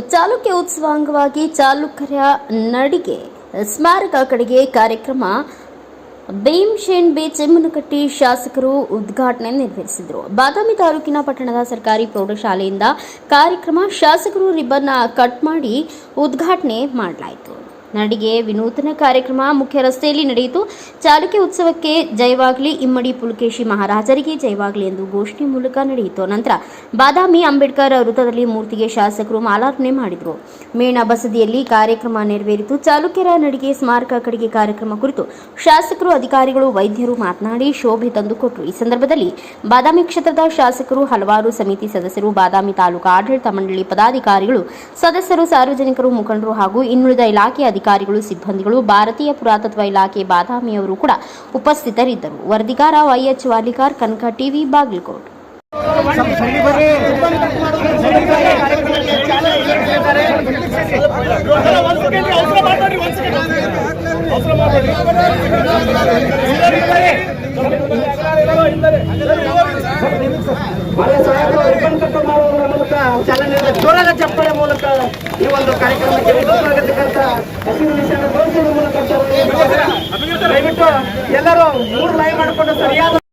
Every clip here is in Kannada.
ಚಾಲುಕ್ಯ ಉತ್ಸವ ಅಂಗವಾಗಿ ಚಾಲುಕ್ಯರ ನಡಿಗೆ ಸ್ಮಾರಕ ಕಡೆಗೆ ಕಾರ್ಯಕ್ರಮ. ಭೀಮ್ಶೇನ್ ಬಿ ಚಿಮ್ಮನಕಟ್ಟಿ ಶಾಸಕರು ಉದ್ಘಾಟನೆ ನೆರವೇರಿಸಿದರು. ಬಾದಾಮಿ ತಾಲೂಕಿನ ಪಟ್ಟಣದ ಸರ್ಕಾರಿ ಪ್ರೌಢಶಾಲೆಯಿಂದ ಕಾರ್ಯಕ್ರಮ ಶಾಸಕರು ರಿಬ್ಬನ್ ಕಟ್ ಮಾಡಿ ಉದ್ಘಾಟನೆ ಮಾಡಲಾಯಿತು. ನಡಿಗೆ ವಿನೂತನ ಕಾರ್ಯಕ್ರಮ ಮುಖ್ಯ ರಸ್ತೆಯಲ್ಲಿ ನಡೆಯಿತು. ಚಾಲುಕ್ಯ ಉತ್ಸವಕ್ಕೆ ಜಯವಾಗಲಿ, ಇಮ್ಮಡಿ ಪುಲಕೇಶಿ ಮಹಾರಾಜರಿಗೆ ಜಯವಾಗಲಿ ಎಂದು ಘೋಷಣೆ ಮೂಲಕ ನಡೆಯಿತು. ನಂತರ ಬಾದಾಮಿ ಅಂಬೇಡ್ಕರ್ ವೃತ್ತದಲ್ಲಿ ಮೂರ್ತಿಗೆ ಶಾಸಕರು ಮಾಲಾರ್ಪಣೆ ಮಾಡಿದರು. ಮೇಣ ಬಸದಿಯಲ್ಲಿ ಕಾರ್ಯಕ್ರಮ ನೆರವೇರಿತು. ಚಾಲುಕ್ಯರ ನಡಿಗೆ ಸ್ಮಾರಕ ಕಡೆಗೆ ಕಾರ್ಯಕ್ರಮ ಕುರಿತು ಶಾಸಕರು, ಅಧಿಕಾರಿಗಳು, ವೈದ್ಯರು ಮಾತನಾಡಿ ಶೋಭೆ ತಂದುಕೊಟ್ಟರು. ಈ ಸಂದರ್ಭದಲ್ಲಿ ಬಾದಾಮಿ ಕ್ಷೇತ್ರದ ಶಾಸಕರು, ಹಲವಾರು ಸಮಿತಿ ಸದಸ್ಯರು, ಬಾದಾಮಿ ತಾಲೂಕು ಆಡಳಿತ ಮಂಡಳಿ ಪದಾಧಿಕಾರಿಗಳು, ಸದಸ್ಯರು, ಸಾರ್ವಜನಿಕರು, ಮುಖಂಡರು ಹಾಗೂ ಇನ್ನುಳಿದ ಇಲಾಖೆ ಅಧಿಕಾರಿಗಳು ಸಿಬ್ಬಂದಿಗಳು ಭಾರತೀಯ ಪುರಾತತ್ವ ಇಲಾಖೆ ಬಾದಾಮಿಯವರು ಕೂಡ ಉಪಸ್ಥಿತರಿದ್ದರು ವರದಿಗಾರ ವೈಎಚ್ ವಾಲಿಕಾರ್ ಕನಕ ಟಿವಿ ಬಾಗಲಕೋಟ್ ಚಾಲನೆ ಜೋರಾದ ಚಪ್ಪಳೆ ಮೂಲಕ ಈ ಒಂದು ಕಾರ್ಯಕ್ರಮಕ್ಕೆ ವಿಶೇಷವಾಗಿರ್ತಕ್ಕಂಥ ಹಸಿರು ನಿಶಾನ ತೋರಿಸುವ ಮೂಲಕ ದಯವಿಟ್ಟು ಎಲ್ಲರೂ ಮೂರು ಲೈವ್ ಮಾಡಿಕೊಂಡು ಸರಿಯಾದ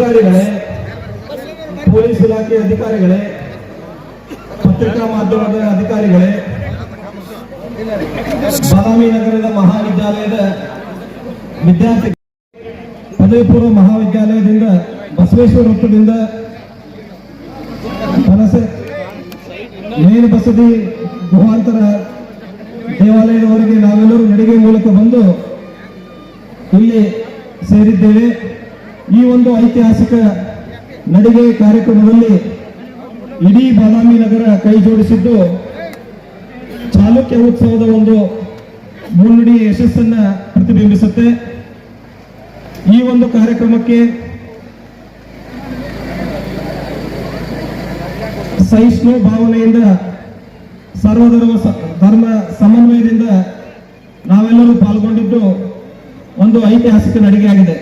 ಅಧಿಕಾರಿಗಳೇ, ಪೊಲೀಸ್ ಇಲಾಖೆ ಅಧಿಕಾರಿಗಳೇ, ಪತ್ರಿಕಾ ಮಾಧ್ಯಮದ ಅಧಿಕಾರಿಗಳೇ, ಬಾದಾಮಿ ನಗರದ ಮಹಾವಿದ್ಯಾಲಯದ ವಿದ್ಯಾರ್ಥಿ ಪದವಿ ಮಹಾವಿದ್ಯಾಲಯದಿಂದ, ಬಸವೇಶ್ವರ ವೃತ್ತದಿಂದ ವಲಸೆ ಮೇಲು ಬಸದಿ ಗುಹಾಂತರ ದೇವಾಲಯದವರೆಗೆ ನಾವೆಲ್ಲರೂ ನಡಿಗೆ ಮೂಲಕ ಬಂದು ಇಲ್ಲಿ ಸೇರಿದ್ದೇವೆ. ಈ ಒಂದು ಐತಿಹಾಸಿಕ ನಡಿಗೆ ಕಾರ್ಯಕ್ರಮದಲ್ಲಿ ಇಡೀ ಬಾದಾಮಿ ನಗರ ಕೈ ಜೋಡಿಸಿದ್ದು ಚಾಲುಕ್ಯ ಉತ್ಸವದ ಒಂದು ಮುನ್ನುಡಿ ಯಶಸ್ಸನ್ನ ಪ್ರತಿಬಿಂಬಿಸುತ್ತೆ. ಈ ಒಂದು ಕಾರ್ಯಕ್ರಮಕ್ಕೆ ಸಹಿಷ್ಣು ಭಾವನೆಯಿಂದ, ಸರ್ವಧರ್ಮ ಧರ್ಮ ಸಮನ್ವಯದಿಂದ ನಾವೆಲ್ಲರೂ ಪಾಲ್ಗೊಂಡಿದ್ದು ಒಂದು ಐತಿಹಾಸಿಕ ನಡಿಗೆಯಾಗಿದೆ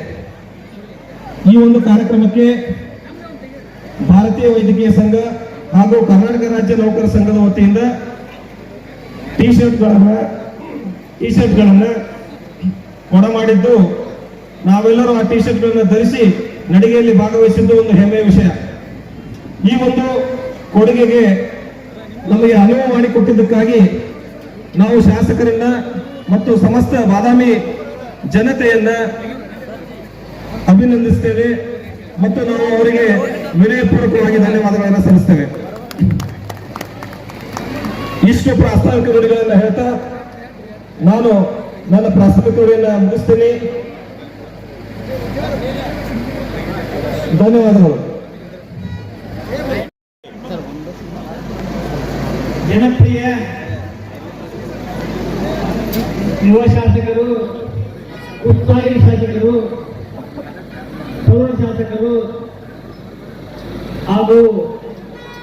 ಈ ಒಂದು ಕಾರ್ಯಕ್ರಮಕ್ಕೆ ಭಾರತೀಯ ವೈದ್ಯಕೀಯ ಸಂಘ ಹಾಗೂ ಕರ್ನಾಟಕ ರಾಜ್ಯ ನೌಕರ ಸಂಘದ ವತಿಯಿಂದ ಟಿ ಶರ್ಟ್ಗಳನ್ನು ಟಿ ಶರ್ಟ್ಗಳನ್ನು ಕೊಡಮಾಡಿದ್ದು ನಾವೆಲ್ಲರೂ ಆ ಟಿ ಶರ್ಟ್ಗಳನ್ನು ಧರಿಸಿ ನಡಿಗೆಯಲ್ಲಿ ಭಾಗವಹಿಸಿದ್ದು ಒಂದು ಹೆಮ್ಮೆಯ ವಿಷಯ. ಈ ಒಂದು ಕೊಡುಗೆಗೆ ನಮಗೆ ಅನುವು ಮಾಡಿಕೊಟ್ಟಿದ್ದಕ್ಕಾಗಿ ನಾವು ಶಾಸಕರನ್ನ ಮತ್ತು ಸಮಸ್ತ ಬಾದಾಮಿ ಜನತೆಯನ್ನ ಅಭಿನಂದಿಸ್ತೇವೆ ಮತ್ತು ನಾವು ಅವರಿಗೆ ವಿನಯಪೂರ್ವಕವಾಗಿ ಧನ್ಯವಾದಗಳನ್ನು ಸಲ್ಲಿಸ್ತೇವೆ. ಇಷ್ಟು ಪ್ರಾಸ್ತಾವಿಕ ನುಡಿಗಳನ್ನು ಹೇಳ್ತಾ ನಾನು ನನ್ನ ಪ್ರಾಸ್ತಾವಿಕ ನುಡಿಯನ್ನು ಮುಗಿಸ್ತೀನಿ. ಧನ್ಯವಾದಗಳು. ಜನಪ್ರಿಯ ಯುವ ಶಾಸಕರು, ಉತ್ಸಾಹಿ ಶಾಸಕರು ಪೌರ ಶಾಸಕರು ಹಾಗೂ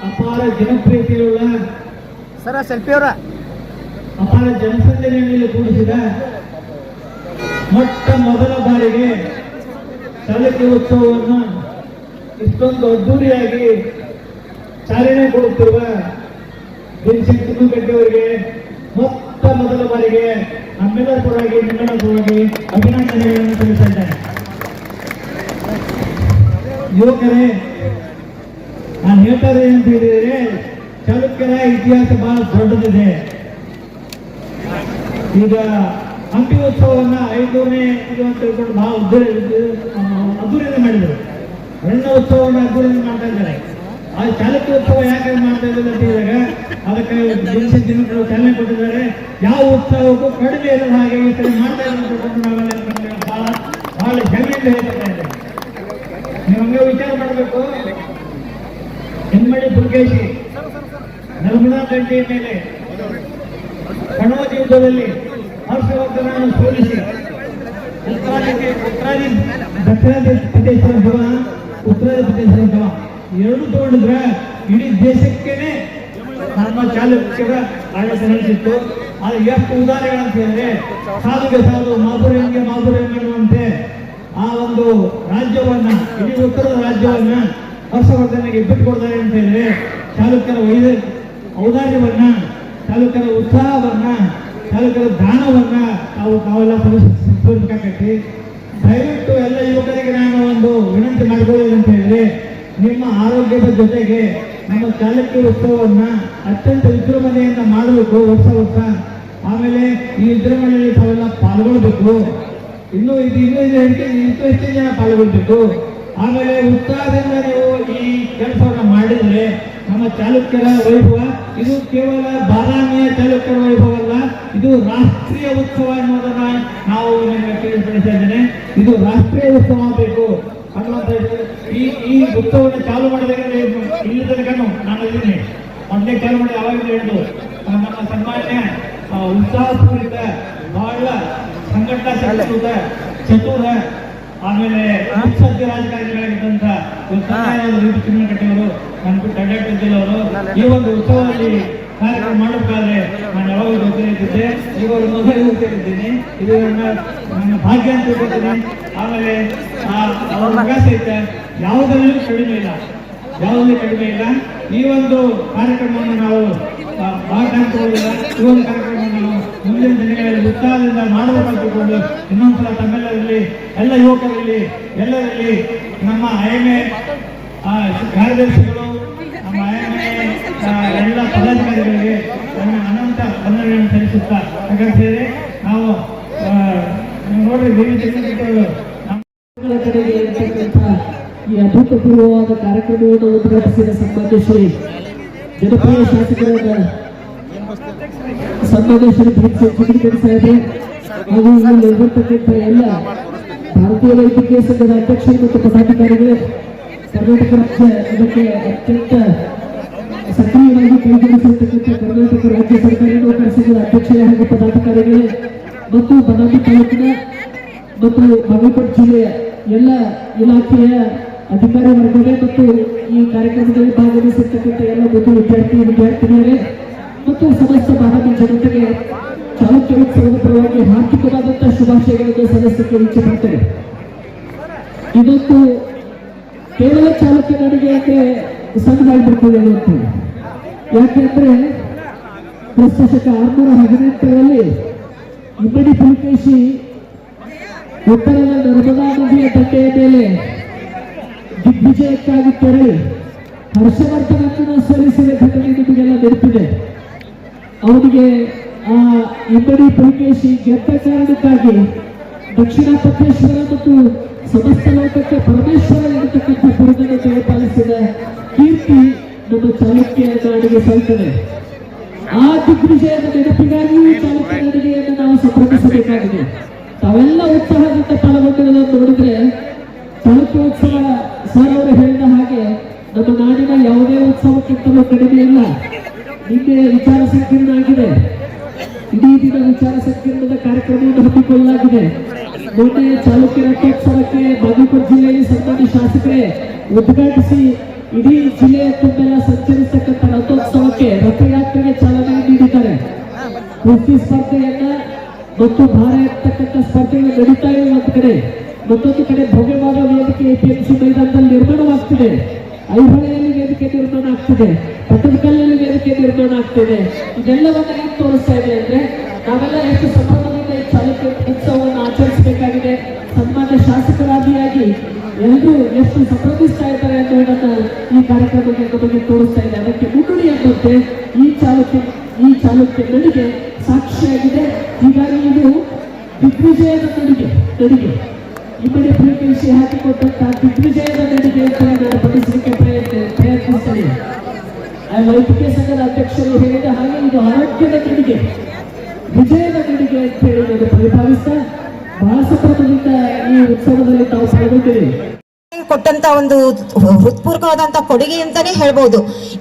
ಅಪಾರ ಜನಪ್ರಿಯತೆಯುಳ್ಳ ಸರ ಸೆಲ್ಫಿ ಅವರ. ಅಪಾರ ಜನಸಂದಣಿಯಲ್ಲಿ ಕೂಡಿಸಿದ ಮೊಟ್ಟ ಮೊದಲ ಬಾರಿಗೆ ಸಲಕೆ ಉತ್ಸವವನ್ನು ಇಷ್ಟೊಂದು ಅದ್ದೂರಿಯಾಗಿ ಚಾಲನೆ ಕೊಡುತ್ತಿರುವ ದಿನಶಕ್ತಿ ಅವರಿಗೆ ಮೊಟ್ಟ ಮೊದಲ ಬಾರಿಗೆ ನಮ್ಮೆಲ್ಲರ ಪರವಾಗಿ ನಿಮ್ಮೆಲ್ಲರ ಪರವಾಗಿ ಅಭಿನಂದನೆಗಳನ್ನು ತಿಳಿಸ್ತಾ ಇದ್ದೇನೆ. ಯುವಕರೇ, ನಾನು ಹೇಳ್ತಾ ಇದ್ದೇನೆ ಅಂತ ಹೇಳಿದರೆ ಚಾಲುಕ್ಯರ ಇತಿಹಾಸ ಬಹಳ ದೊಡ್ಡದಿದೆ. ಈಗ ಹಂಪಿ ಉತ್ಸವವನ್ನ ಐದೂರನೇ ಇದು ಅಂತ ಹೇಳ್ಕೊಂಡು ಬಹಳ ಅದ್ದೂರಿ ಅದ್ದೂರಿಯಿಂದ ಮಾಡಿದರು. ರಣ್ಣ ಉತ್ಸವವನ್ನು ಅದ್ದೂರಿಯಿಂದ ಮಾಡ್ತಾ ಇದ್ದಾರೆ. ಆ ಚಾಲುಕ್ಯ ಉತ್ಸವ ಯಾಕೆ ಮಾಡ್ತಾ ಇದ್ದಾರೆ ಅಂತ ಹೇಳಿದಾಗ, ಅದಕ್ಕೆ ದಿನಗಳು ಚಾಲನೆ ಕೊಟ್ಟಿದ್ದಾರೆ. ಯಾವ ಉತ್ಸವಕ್ಕೂ ಕಡಿಮೆ ಇರೋದು ಹಾಗೆ ಈ ಮಾಡ್ತಾ ಇದ್ದಾರೆ ಅಂತ ಹೇಳ್ಕೊಂಡು ನಾವೆಲ್ಲ ನಮ್ಗೆ ಬಹಳ ಬಹಳ ಹೆಮ್ಮೆಯಿಂದ ಹೇಳ್ತಾ ಇದ್ದೇವೆ ನೀವು ಹಂಗೆ ವಿಚಾರ ಮಾಡಬೇಕು ದುರ್ಗೇಶಿ ನರ್ಮದಾ ದಂಡೆಯ ಮೇಲೆ ಕಣವ ಯುದ್ಧದಲ್ಲಿ ಹರ್ಷವರ್ಧನನ್ನು ಸೋಲಿಸಿ ಜವ ಉತ್ತರಾದಿ ಪ್ರದೇಶದ ಜವ ಎರಡು ತಗೊಂಡಿದ್ರೆ ಇಡೀ ದೇಶಕ್ಕೇನೆ ನಮ್ಮ ಚಾಲುಕ್ಯರ ಆಡಳಿತ ನಡೆಸಿತ್ತು. ಅದು ಎಷ್ಟು ಉದಾಹರಣೆಗಳಂತ ಹೇಳಿದ್ರೆ ಸಾಧುಗೆ ಸಾಧು, ಮಾಧುರ್ಯಂಗೆ ಮಾಧುರ್ಯ ಎನ್ನುವಂತೆ ಆ ಒಂದು ರಾಜ್ಯವನ್ನ, ಇಡೀ ಉತ್ತರದ ರಾಜ್ಯವನ್ನ ಹರ್ಷವರ್ಧನಿಗೆ ಬಿಟ್ಟುಕೊಡ್ತಾರೆ ಅಂತ ಹೇಳಿದ್ರೆ ಚಾಲುಕ್ಯರ ವೈದ್ಯ ಔದಾರ್ಯವನ್ನ ಚಾಲುಕ್ಯರ ಉತ್ಸಾಹವನ್ನ ಚಾಲುಕ್ಯರ ದಾನವನ್ನ ತಾವು ತಾವೆಲ್ಲ ತೋರಿಸಬೇಕಾಗತ್ತೆ ದಯವಿಟ್ಟು ಎಲ್ಲ ಯುವಕರಿಗೆ ನಾನು ಒಂದು ವಿನಂತಿ ಮಾಡಿಕೊಳ್ಳಿ ಅಂತ ಹೇಳಿದ್ರೆ ನಿಮ್ಮ ಆರೋಗ್ಯದ ಜೊತೆಗೆ ನಮ್ಮ ಚಾಲಕ್ಯ ಉತ್ಸವವನ್ನ ಅತ್ಯಂತ ವಿಜೃಂಭಣೆಯಿಂದ ಮಾಡಬೇಕು ವರ್ಷ ವರ್ಷ. ಆಮೇಲೆ ಈ ವಿಜೃಂಭಣೆಯಲ್ಲಿ ತಾವೆಲ್ಲ ಪಾಲ್ಗೊಳ್ಬೇಕು. ಇನ್ನು ಇದು ಇನ್ನೂ ಹೆಚ್ಚಿನ ಇಂಟು ಹೆಚ್ಚಿನ ಜನ ಪಾಲ್ಗೊಳ್ಬೇಕು. ಆಮೇಲೆ ಉತ್ಸಾಹದಿಂದ ನೀವು ಈ ಕೆಲಸವನ್ನು ಮಾಡಿದ್ರೆ ನಮ್ಮ ಚಾಲುಕ್ಯರ ವೈಭವ ಇದು ಕೇವಲ ಬಾದಾಮಿಯ ಚಾಲುಕ್ಯರ ವೈಭವ ಅಲ್ಲ ಇದು ರಾಷ್ಟ್ರೀಯ ಉತ್ಸವ ಅನ್ನೋದನ್ನ ನಾವು ನಿಮಗೆ ತಿಳಿಸ್ತಾ ಇದ್ದೇನೆ ಇದು ರಾಷ್ಟ್ರೀಯ ಉತ್ಸವ ಆಗಬೇಕು ಅನ್ನುವಂತ. ಈ ಈ ಉತ್ಸವವನ್ನು ಚಾಲು ಮಾಡಬೇಕಾದ್ರೆ ಇಲ್ಲಿ ತನಕನು ನಾನು ಇದ್ದೀನಿ ಮೊದಲೇ ಚಾಲು ಮಾಡಿ ಯಾವಾಗಲೂ ಹೇಳಿದ್ದು ಆ, ನಮ್ಮ ಸನ್ಮಾನ್ಯ ಉತ್ಸಾಹ ಉತ್ಸಾಹಪೂರಿತ ಬಹಳ ಸಂಘಟನಾ ಶಕ್ತಿಯುತ ಚತುರ ಆಮೇಲೆ ಮುತ್ಸದ್ಯ ರಾಜಕಾರಣಿಗಳಾಗಿದ್ದಂತ ರೂಪ ಚಿನ್ನಕಟ್ಟಿಯವರು ನನ್ನ ಅಡ್ಡಾಡ್ತಿದ್ದಿಲ್ಲ ಅವರು ಈ ಒಂದು ಉತ್ಸವದಲ್ಲಿ ಕಾರ್ಯಕ್ರಮ ಮಾಡಬೇಕಾದ್ರೆ ನಾನು ಯಾವಾಗ ಗೊತ್ತಿದ್ದೆ ಇವಾಗ ಮೊದಲು ಗೊತ್ತಿದ್ದೀನಿ ಇದು ನನ್ನ ನನ್ನ ಭಾಗ್ಯ ಅಂತ ತಿಳ್ಕೊತೀನಿ ಆಮೇಲೆ ಆ ಅವ್ರ ಸಹಿತ ಯಾವುದರಲ್ಲೂ ಕಡಿಮೆ ಇಲ್ಲ. ಯಾವುದೇ ಕಡಿಮೆ ಇಲ್ಲ. ಈ ಒಂದು ಕಾರ್ಯಕ್ರಮವನ್ನು ನಾವು ಭಾಗ ಭಾಗವಹಿಸಿಕೊಳ್ಳುವುದಿಲ್ಲ ಈ ಒಂದು ಕಾರ್ಯಕ್ರಮವನ್ನು ನಾವು ಮುಂದಿನ ದಿನಗಳಲ್ಲಿ ಉತ್ಸಾಹದಿಂದ ಮಾಡಬೇಕಾಗಿಕೊಂಡು ಇನ್ನೊಂದ್ಸಲ ತಮ್ಮೆಲ್ಲರಲ್ಲಿ, ಎಲ್ಲ ಯುವಕರಲ್ಲಿ, ಎಲ್ಲರಲ್ಲಿ ನಮ್ಮ ಐಎಂಎ ಕಾರ್ಯದರ್ಶಿಗಳು, ನಮ್ಮ ಐಎಂಎ ಎಲ್ಲ ಪದಾಧಿಕಾರಿಗಳಿಗೆ ನನ್ನ ಅನಂತ ವಂದನೆಗಳನ್ನು ಸಲ್ಲಿಸುತ್ತಾ ಯಾಕಂತೇಳಿ ನಾವು ನೋಡ್ರಿ ಕಡೆಗೆ ಇರ್ತಕ್ಕಂಥ ಈ ಅಭೂತಪೂರ್ವವಾದ ಕಾರ್ಯಕ್ರಮವನ್ನು ಉದ್ಘಾಟಿಸಿದ ಸಂಬಂಧಿಸಿ ಜನಪ್ರಿಯ ಶಾಸಕರಾದ ಸನ್ಮಾನ್ಯ ಪರೀಕ್ಷೆ ಚಿತ್ರೀಕರಿಸ್ತಾ ಸಾಹೇಬ್ರೆ ಹಾಗೂ ಇಲ್ಲಿ ಇರತಕ್ಕಂಥ ಎಲ್ಲ ಭಾರತೀಯ ವೈದ್ಯಕೀಯ ಸಂಘದ ಅಧ್ಯಕ್ಷರು ಮತ್ತು ಪದಾಧಿಕಾರಿಗಳೇ ಕರ್ನಾಟಕ ರಾಜ್ಯ ಇದಕ್ಕೆ ಅತ್ಯಂತ ಸಕ್ರಿಯವಾಗಿ ಕೈಗೊಳಿಸಿರ್ತಕ್ಕಂಥ ಕರ್ನಾಟಕ ರಾಜ್ಯ ಸರ್ಕಾರಿ ನೌಕರ ಅಧ್ಯಕ್ಷರೇ ಹಾಗೂ ಪದಾಧಿಕಾರಿಗಳೇ ಮತ್ತು ಬದಾಮಿ ತಾಲೂಕಿನ ಮತ್ತು ಬಾಗಲಕೋಟೆ ಜಿಲ್ಲೆಯ ಎಲ್ಲ ಇಲಾಖೆಯ ಅಧಿಕಾರಿ ವರ್ಗವೇ ಮತ್ತು ಈ ಕಾರ್ಯಕ್ರಮದಲ್ಲಿ ಭಾಗವಹಿಸಿರ್ತಕ್ಕಂಥ ಎಲ್ಲ ಮತ್ತು ವಿದ್ಯಾರ್ಥಿ ವಿದ್ಯಾರ್ಥಿನಿಯರೇ ಮತ್ತು ಸಮಸ್ತ ಭಾರತೀಯ ಜನತೆಗೆ ಚಾಲುಕ್ಯ ಪರವಾಗಿ ಹಾರ್ದಿಕವಾದಂತಹ ಶುಭಾಶಯಗಳನ್ನು ಸದಸ್ಯಕ್ಕೆ ಇಚ್ಛೆ ಪಡ್ತೇನೆ ಇದೊಂದು ಕೇವಲ ಚಾಲುಕ್ಯ ನಡಿಗೆ ಅಂದ್ರೆ ಸಣ್ಣದಾಗ್ಬಿಡ್ತದೆ ಅಂತ. ಯಾಕೆಂದ್ರೆ ಕ್ರಿಸ್ತ ಶಕ ಆರ್ನೂರ ಹದಿನೆಂಟರಲ್ಲಿ ಇಬ್ಬಡಿ ಪುಲಿಕೇಶಿ ಉತ್ತರದ ನರ್ಮದಾ ನದಿಯ ದಂಡೆಯ ಮೇಲೆ ದಿಗ್ವಿಜಯಕ್ಕಾಗಿ ತೆರಳಿ ಹರ್ಷವರ್ಧನನ್ನು ಸಲ್ಲಿಸಿದ ಘಟನೆ ನಿಮಗೆಲ್ಲ ನೆನಪಿದೆ. ಅವನಿಗೆ ಆ ಪುಲಕೇಶಿ ಗೆದ್ದ ಕಾರಣಕ್ಕಾಗಿ ದಕ್ಷಿಣ ಪಟ್ಟೇಶ್ವರ ಮತ್ತು ಸಮಸ್ತ ಲೋಕಕ್ಕೆ ಪರಮೇಶ್ವರ ಇರತಕ್ಕಂಥ ಬಿರುದನ್ನು ಜಯಪಾಲಿಸಿದ ಕೀರ್ತಿ ನಮ್ಮ ಚಾಲುಕ್ಯ ನಾಡಿಗೆ ಸಲ್ತದೆ. ಆ ದಿಗ್ವಿಜಯದ ನೆನಪಿಗಾಗಿಯೂ ಚಾಲುಕ್ಯ ನಡಿಗೆಯನ್ನು ನಾವು ಸಂಭ್ರಮಿಸಬೇಕಾಗಿದೆ ತಾವೆಲ್ಲ ಉತ್ಸಾಹದಿಂದ ಪಾಲ್ಗೊಂಡಿರೋದನ್ನು ನೋಡಿದ್ರೆ ಚಾಲುಕ್ಯೋತ್ಸವ ಸರ್ ಅವರು ಹೇಳಿದ ಹಾಗೆ ನಮ್ಮ ನಾಡಿನ ಯಾವುದೇ ಉತ್ಸವಕ್ಕಿಂತಲೂ ಕಡಿಮೆ ಇಲ್ಲ ನಿನ್ನೆ ವಿಚಾರ ಸಂಕಿರಣ ಆಗಿದೆ. ಇಡೀ ದಿನ ವಿಚಾರ ಸಂಕಿರಣದ ಕಾರ್ಯಕ್ರಮವನ್ನು ಹಮ್ಮಿಕೊಳ್ಳಲಾಗಿದೆ. ಮೊನ್ನೆ ಚಾಲುಕ್ಯ ರಥೋತ್ಸವಕ್ಕೆ ಬಾಗಲಕೋಟೆ ಜಿಲ್ಲೆಯಲ್ಲಿ ಸನ್ಮಾನ್ಯ ಶಾಸಕರೇ ಉದ್ಘಾಟಿಸಿ ಇಡೀ ಜಿಲ್ಲೆಯ ತುಂಬೆಲ್ಲ ಸಂಚರಿಸತಕ್ಕಂಥ ರಥೋತ್ಸವಕ್ಕೆ ರಥಯಾತ್ರೆಗೆ ಚಾಲನೆ ನೀಡಿದ್ದಾರೆ. ಕೃಷಿ ಸ್ಪರ್ಧೆಯನ್ನ ಮತ್ತು ಭಾರ ಎತ್ತಕ್ಕಂಥ ಸ್ಪರ್ಧೆಗಳು ನಡೀತಾ ಇವೆ ಒಂದು ಕಡೆ. ಮತ್ತೊಂದು ಕಡೆ ಭವ್ಯವಾದ ವೇದಿಕೆ ಎಪಿಎಂಸಿ ಮೈದಾನದಲ್ಲಿ ನಿರ್ಮಾಣವಾಗ್ತಿದೆ. ಐಹೊಳೆಯಲ್ಲಿ ವೇದಿಕೆ ನಿರ್ಮಾಣ ಆಗ್ತಿದೆ. ಪಟ್ಟದಕಲ್ಲಲ್ಲಿ ವೇದಿಕೆ ನಿರ್ಮಾಣ ಆಗ್ತಿದೆ ಇದೆಲ್ಲವನ್ನ ಏನ್ ತೋರಿಸ್ತಾ ಇದೆ ಅಂದ್ರೆ, ನಾವೆಲ್ಲ ಎಷ್ಟು ಸಂಭ್ರಮದಿಂದ ಈ ಚಾಲುಕ್ಯ ಉತ್ಸವವನ್ನು ಆಚರಿಸಬೇಕಾಗಿದೆ. ಸನ್ಮಾನ್ಯ ಶಾಸಕರಾದಿಯಾಗಿ ಎಲ್ಲರೂ ಎಷ್ಟು ಸಂಭ್ರಮಿಸ್ತಾ ಇದ್ದಾರೆ ಅಂತ ಈ ಕಾರ್ಯಕ್ರಮಕ್ಕೆ ನಮಗೆ ತೋರಿಸ್ತಾ ಇದೆ. ಅದಕ್ಕೆ ಮುನ್ನುಡಿ ಎಂಬಂತೆ ಈ ಚಾಲುಕ್ಯ ಈ ಚಾಲುಕ್ಯ ನಡಿಗೆ ಸಾಕ್ಷಿಯಾಗಿದೆ. ಹೀಗಾಗಿ ಇದು ದಿಗ್ವಿಜಯದ ನಡಿಗೆ ನಡಿಗೆ. ಇಮ್ಮಡಿ ಪ್ರೀತಿಸಿ ಹಾಕಿಕೊಟ್ಟಂತಹ ದಿಗ್ವಿಜಯದ ನಡಿಗೆ ಅಂತ ನಾನು ಪ್ರಯತ್ನ ಪ್ರಯತ್ನಿಸ್ತೇನೆ. ವೈದ್ಯಕೀಯ ಸಂಘದ ಅಧ್ಯಕ್ಷರು ಹೇಳಿದ ಹಾಗೆ ಇದು ಆರೋಗ್ಯದ ನಡಿಗೆ ವಿಜಯದ ನಡಿಗೆ ಅಂತ ಹೇಳಿ ಪರಿಭಾವಿಸ್ತಾ ಬಹಳ ಸಂಭ್ರಮದಿಂದ ಈ ಉತ್ಸವದಲ್ಲಿ ತಾವು ಪಾಲ್ಗೊಂಡಿರಿ ಕೊಟ್ಟಂತ ಒಂದು ಹೃತ್ಪೂರ್ವಕವಾದಂತ ಕೊಡುಗೆ ಅಂತಾನೆ ಹೇಳ್ಬೋದು.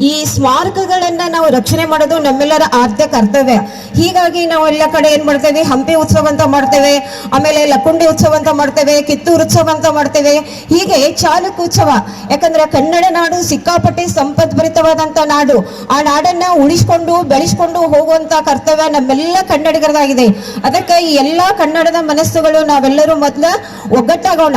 ಈ ಸ್ಮಾರಕಗಳನ್ನ ನಾವು ರಕ್ಷಣೆ ಮಾಡೋದು ನಮ್ಮೆಲ್ಲರ ಆದ್ಯ ಕರ್ತವ್ಯ. ಹೀಗಾಗಿ ನಾವು ಎಲ್ಲ ಕಡೆ ಏನ್ ಮಾಡ್ತೇವೆ? ಹಂಪಿ ಉತ್ಸವ ಅಂತ ಮಾಡ್ತೇವೆ, ಆಮೇಲೆ ಲಕ್ಕುಂಡಿ ಉತ್ಸವ ಅಂತ ಮಾಡ್ತೇವೆ, ಕಿತ್ತೂರು ಉತ್ಸವ ಅಂತ ಮಾಡ್ತೇವೆ. ಹೀಗೆ ಚಾಲುಕ್ ಉತ್ಸವ, ಯಾಕಂದ್ರೆ ಕನ್ನಡ ನಾಡು ಸಿಕ್ಕಾಪಟ್ಟೆ ಸಂಪದ್ಭರಿತವಾದಂತ ನಾಡು. ಆ ನಾಡನ್ನ ಉಳಿಸ್ಕೊಂಡು, ಬೆಳೆಸ್ಕೊಂಡು ಹೋಗುವಂತ ಕರ್ತವ್ಯ ನಮ್ಮೆಲ್ಲ ಕನ್ನಡಿಗರದಾಗಿದೆ. ಅದಕ್ಕೆ ಈ ಎಲ್ಲಾ ಕನ್ನಡದ ಮನಸ್ಸುಗಳು ನಾವೆಲ್ಲರೂ ಮೊದಲ ಒಗ್ಗಟ್ಟಾಗೋಣ.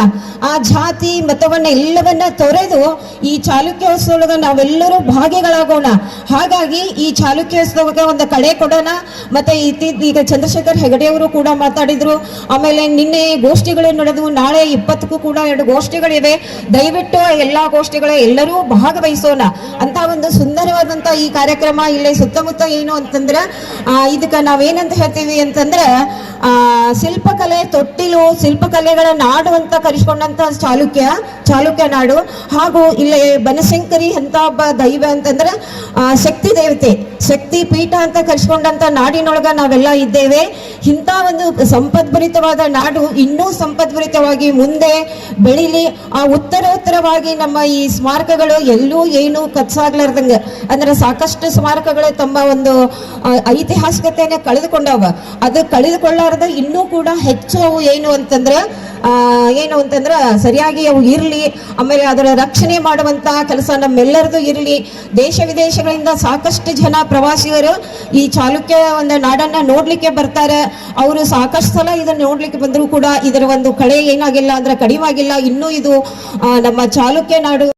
ಆ ಜಾತಿ ಮತವನ್ನ ಎಲ್ಲವನ್ನ ತೊರೆದು ಈ ಚಾಲುಕ್ಯೋತ್ಸವದ ನಾವೆಲ್ಲರೂ ಭಾಗಿಗಳಾಗೋಣ. ಹಾಗಾಗಿ ಈ ಚಾಲುಕ್ಯೋತ್ಸವಕ್ಕೆ ಒಂದು ಕಡೆ ಕೊಡೋಣ. ಮತ್ತೆ ಈಗ ಚಂದ್ರಶೇಖರ್ ಹೆಗಡೆ ಅವರು ಕೂಡ ಮಾತಾಡಿದ್ರು. ಆಮೇಲೆ ನಿನ್ನೆ ಗೋಷ್ಠಿಗಳು ನಡೆದು ನಾಳೆ ಇಪ್ಪತ್ತಕ್ಕೂ ಕೂಡ ಎರಡು ಗೋಷ್ಠಿಗಳಿವೆ. ದಯವಿಟ್ಟು ಎಲ್ಲಾ ಗೋಷ್ಠಿಗಳ ಎಲ್ಲರೂ ಭಾಗವಹಿಸೋಣ. ಅಂತ ಒಂದು ಸುಂದರವಾದಂತ ಈ ಕಾರ್ಯಕ್ರಮ ಇಲ್ಲಿ ಸುತ್ತಮುತ್ತ ಏನು ಅಂತಂದ್ರೆ ಇದಕ್ಕೆ ನಾವೇನಂತ ಹೇಳ್ತೀವಿ ಅಂತಂದ್ರೆ, ಆ, ಶಿಲ್ಪಕಲೆ ತೊಟ್ಟಿಲು ಶಿಲ್ಪಕಲೆಗಳ ನಾಡು ಅಂತ ಕರೆಸ್ಕೊಂಡಂತ ಚಾಲುಕ್ಯ ಚಾಲುಕ್ಯ ನಾಡು ಹಾಗೂ ಇಲ್ಲಿ ಬನಶಂಕರಿ ಅಂತ ಒಬ್ಬ ದೈವ ಅಂತಂದ್ರೆ ಶಕ್ತಿ ದೇವತೆ, ಶಕ್ತಿ ಪೀಠ ಅಂತ ಕರೆಸ್ಕೊಂಡಂತ ನಾಡಿನೊಳಗ ನಾವೆಲ್ಲ ಇದ್ದೇವೆ. ಇಂಥ ಒಂದು ಸಂಪದ್ಭರಿತವಾದ ನಾಡು ಇನ್ನೂ ಸಂಪದ್ಭರಿತವಾಗಿ ಮುಂದೆ ಬೆಳಿಲಿ. ಆ ಉತ್ತರೋತ್ತರವಾಗಿ ನಮ್ಮ ಈ ಸ್ಮಾರಕಗಳು ಎಲ್ಲೂ ಏನು ಕಚ್ಚಾಗ್ಲಾರ್ದಂಗೆ. ಅಂದ್ರೆ ಸಾಕಷ್ಟು ಸ್ಮಾರಕಗಳು ತಮ್ಮ ಒಂದು ಐತಿಹಾಸಿಕತೆಯನ್ನು ಕಳೆದುಕೊಂಡವ. ಅದು ಕಳೆದುಕೊಳ್ಳಾರ್ದ ಇನ್ನೂ ಕೂಡ ಹೆಚ್ಚು ಅವು ಏನು ಅಂತಂದ್ರೆ ಏನು ಅಂತಂದ್ರೆ ಸರಿಯಾಗಿ ಅವು ಇರಲಿ, ಆಮೇಲೆ ಅದರ ರಕ್ಷಣೆ ಮಾಡುವಂತಹ ಕೆಲಸ ನಮ್ಮೆಲ್ಲರದು ಇರಲಿ. ದೇಶ ವಿದೇಶಗಳಿಂದ ಸಾಕಷ್ಟು ಜನ ಪ್ರವಾಸಿಗರು ಈ ಚಾಲುಕ್ಯ ಒಂದು ನಾಡನ್ನ ನೋಡ್ಲಿಕ್ಕೆ ಬರ್ತಾರೆ. ಅವರು ಸಾಕಷ್ಟು ಸಲ ಇದನ್ನ ನೋಡ್ಲಿಕ್ಕೆ ಬಂದರೂ ಕೂಡ ಇದರ ಒಂದು ಕಳೆ ಏನಾಗಿಲ್ಲ ಅಂದ್ರೆ ಕಡಿಮೆ ಆಗಿಲ್ಲ. ಇನ್ನೂ ಇದು ನಮ್ಮ ಚಾಲುಕ್ಯ ನಾಡು